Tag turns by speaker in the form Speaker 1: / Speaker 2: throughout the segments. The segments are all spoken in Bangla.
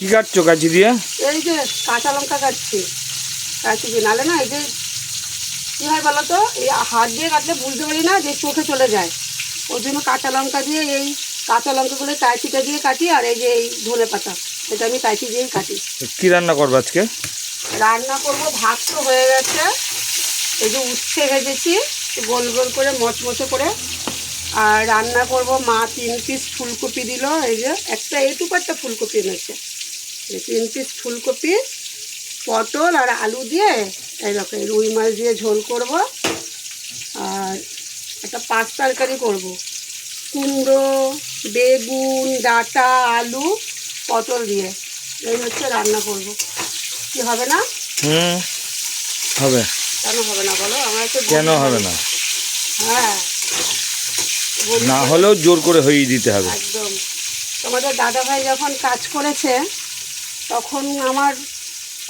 Speaker 1: কি কাটছো কাঁচি দিয়ে?
Speaker 2: এই যে কাঁচা লঙ্কা কাটছি। কাটছি দিয়ে নালে না এই যে কী হয় বলো তো? এই হাত দিয়ে কাটলে বুঝতে পারি না যে চোখে চলে যায়। ওই জন্য কাঁচা লঙ্কা দিয়ে এই কাঁচা লঙ্কাগুলো কাঁচিটা দিয়ে কাটি আর এই যে এই ধনে পাতা এটা আমি কাঁচি দিয়েই কাটি।
Speaker 1: কি রান্না করব আজকে?
Speaker 2: রান্না করব ভাত তো হয়ে গেছে। এই যে উচ্ছে ভেজেছি গোল গোল করে মচমচে করে। আর রান্না করব মা তিন পিস ফুলকপি দিল এই যে একটা এইটুকু একটা ফুলকপি এনেছে। তিন পিস ফুলকপি পটল আর আলু দিয়ে এইরকম এই রুই মাছ দিয়ে ঝোল করব। আর একটা পাঁচ তরকারি করব। কুমড়ো বেগুন ডাঁটা আলু পটল দিয়ে। এই হচ্ছে রান্না করব। কি হবে না?
Speaker 1: হুম হবে।
Speaker 2: কেন হবে না বলো? আমার একটু
Speaker 1: কেন হবে না?
Speaker 2: হ্যাঁ।
Speaker 1: না হলেও জোর করে হইয়ে দিতে হবে।
Speaker 2: একদম। তোমাদের দাদা ভাই যখন কাজ করেছে তখন আমার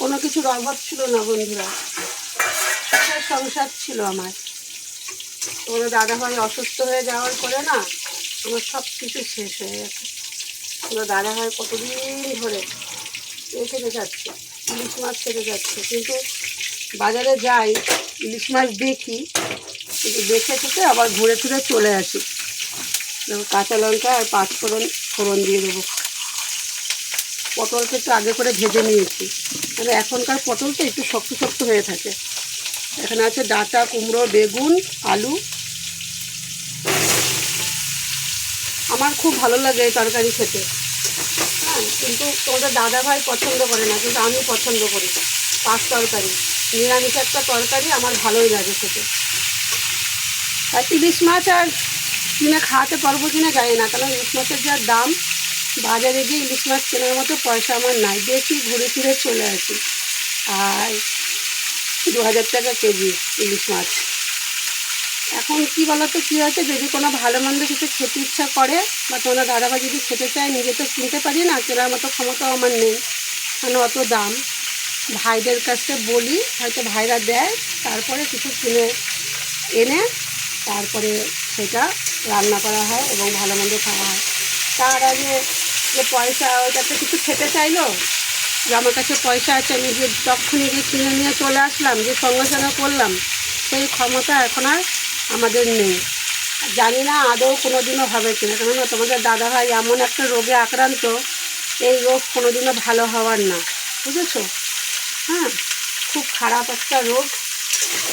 Speaker 2: কোনো কিছুর অভাব ছিল না বন্ধুরা। সুখের সংসার ছিল আমার। তোমাদের দাদা ভাই অসুস্থ হয়ে যাওয়ার পরে না, আমার সব কিছু শেষ হয়ে গেছে। তোমার দাদা ভাই কতদিন ধরে এ খেতে যাচ্ছে, ইলিশ মাছ খেতে যাচ্ছে। কিন্তু বাজারে যাই, ইলিশ মাছ দেখি, কিন্তু দেখে থেকে আবার ঘুরে ফিরে চলে আসি। কাঁচা লঙ্কা আর পাঁচ ফোড়ন ফোড়ন দিয়ে দেবো। পটলটা একটু আগে করে ভেজে নিয়েছি। মানে এখনকার পটল তো একটু শক্ত শক্ত হয়ে থাকে। এখানে আছে ডাঁটা, কুমড়ো, বেগুন, আলু। আমার খুব ভালো লাগে এই তরকারি খেতে। হ্যাঁ কিন্তু তোমাদের দাদা ভাই পছন্দ করে না, কিন্তু আমি পছন্দ করি। পাঁচ তরকারি। নিরামিষ একটা তরকারি আমার ভালোই লাগে খেতে। আর ইলিশ মাছ আর কিনে খাওয়াতে পারব কিনা জানি না, কারণ ইলিশ মাছের যা দাম বাজারে গিয়ে ইলিশ মাছ কেনার মতো পয়সা আমার নাই, দেখি ঘুরে ফিরে চলে আসি। আর দু হাজার টাকা কেজি ইলিশ মাছ। এখন কি বলতো, কী হয়েছে, যদি কোনো ভালো মন্দ কিছু খেতে ইচ্ছা করে বা তোমার দাদাভাই যদি খেতে চায়, নিজে তো কিনতে পারি না, কেনার মতো ক্ষমতাও আমার নেই। মানে অত দাম। ভাইদের কাছে বলি, হয়তো ভাইরা দেয়, তারপরে কিছু কিনে, এনে তারপরে সেটা রান্না করা হয় এবং ভালো মন্দ খাওয়া হয়। তার আগে যে পয়সা ওটাতে কিছু খেতে চাইলো, যে আমার কাছে পয়সা আছে, আমি যে তখনই গিয়ে কিনে নিয়ে চলে আসলাম, যে সঙ্গে সঙ্গে করলাম, সেই ক্ষমতা এখন আর আমাদের নেই। জানি না আদৌ কোনো দিনও হবে কিনা, কেননা তোমাদের দাদাভাই এমন একটা রোগে আক্রান্ত, এই রোগ কোনো দিনও ভালো হওয়ার না, বুঝেছ? হ্যাঁ খুব খারাপ একটা রোগ।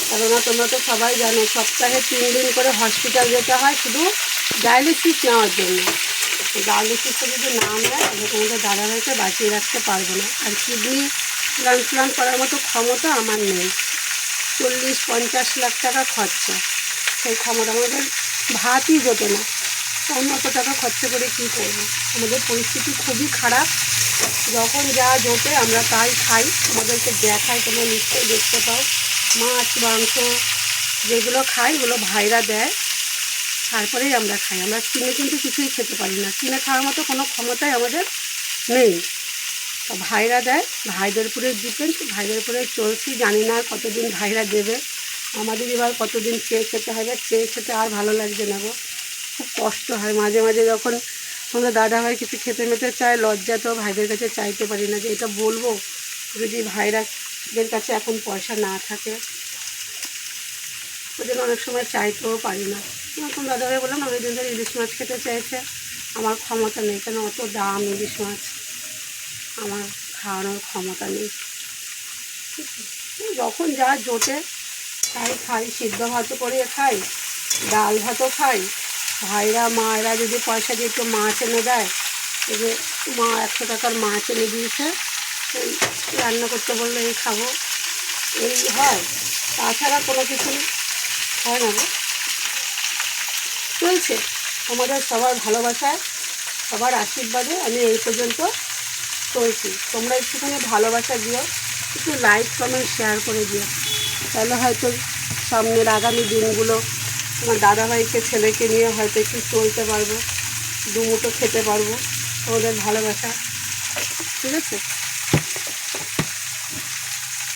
Speaker 2: কেননা তোমরা তো সবাই জানো, সপ্তাহে তিন দিন করে হসপিটাল যেতে হয়, শুধু ডায়ালিসিস নেওয়ার জন্য। ডায়ালিসিসটা যদি না তাহলে তোমাদের দাদাভাইকে বাঁচিয়ে রাখতে পারব না। আর কিডনি ট্রান্সপ্লান্ট করার মতো ক্ষমতা আমার নেই। চল্লিশ, পঞ্চাশ লাখ টাকা খরচা। সেই ক্ষমতা আমাদের ভাতই জোটে না। অন্য অত টাকা খরচা করে কী করব? আমাদের পরিস্থিতি খুবই খারাপ। যখন যা জোটে, আমরা তাই খাই। আমাদেরকে দেখাই, তোমরা নিশ্চয়ই দেখতে পাও। মাছ, মাংস, যেগুলো খাই, ওগুলো ভাইরা দেয়। তারপরেই আমরা খাই। আমরা কিনে কিন্তু কিছুই খেতে পারি না। কিনে খাওয়ার মতো কোনো ক্ষমতাই আমাদের নেই। তো ভাইরা দেয়, ভাইদের উপরে ডিপেন্ড ভাইদের উপরে চলছি, জানি না কতদিন ভাইরা দেবে। আমাদের এবার কতদিন চেয়ে খেতে হবে, চেয়ে খেতে আর ভালো লাগছে না গো। খুব কষ্ট হয়। মাঝে মাঝে যখন আমাদের দাদা ভাই কিছু খেতে মেতে চায়, লজ্জা তো ভাইদের কাছে চাইতে পারি না যে এটা বলব। যদি ভাইরাদের কাছে এখন পয়সা না থাকে জন্য অনেক সময় চাইতেও পারি না। এখন দাদাভাই বললাম অনেকদিন ধরে ইলিশ মাছ খেতে চাইছে। আমার ক্ষমতা নেই, কেন? অত দাম ইলিশ মাছ। আমার খাওয়ানোর ক্ষমতা নেই। যখন যা জোটে, তাই খাই, সিদ্ধ ভাতও করে খাই, ডাল ভাতও খাই। ভাইরা, মায়েরা যদি পয়সা দিয়ে একটু মাছ এনে দেয় যে মা একশো টাকার মাছ এনে দিয়েছে রান্না করতে বললে এই খাব, এই হয়। তাছাড়া কোনো কিছু হয় না চলছে। আমাদের সবার ভালোবাসায়, সবার আশীর্বাদে আমি এই পর্যন্ত চলছি। তোমরা একটুখানি ভালোবাসা দিও, একটু লাইক কমেন্ট শেয়ার করে দিও। তাহলে হয়তো সামনের আগামী দিনগুলো তোমার দাদাভাইকে, ছেলেকে নিয়ে হয়তো একটু চলতে পারব দুমুটো খেতে পারব, তোমাদের ভালোবাসা। ঠিক আছে?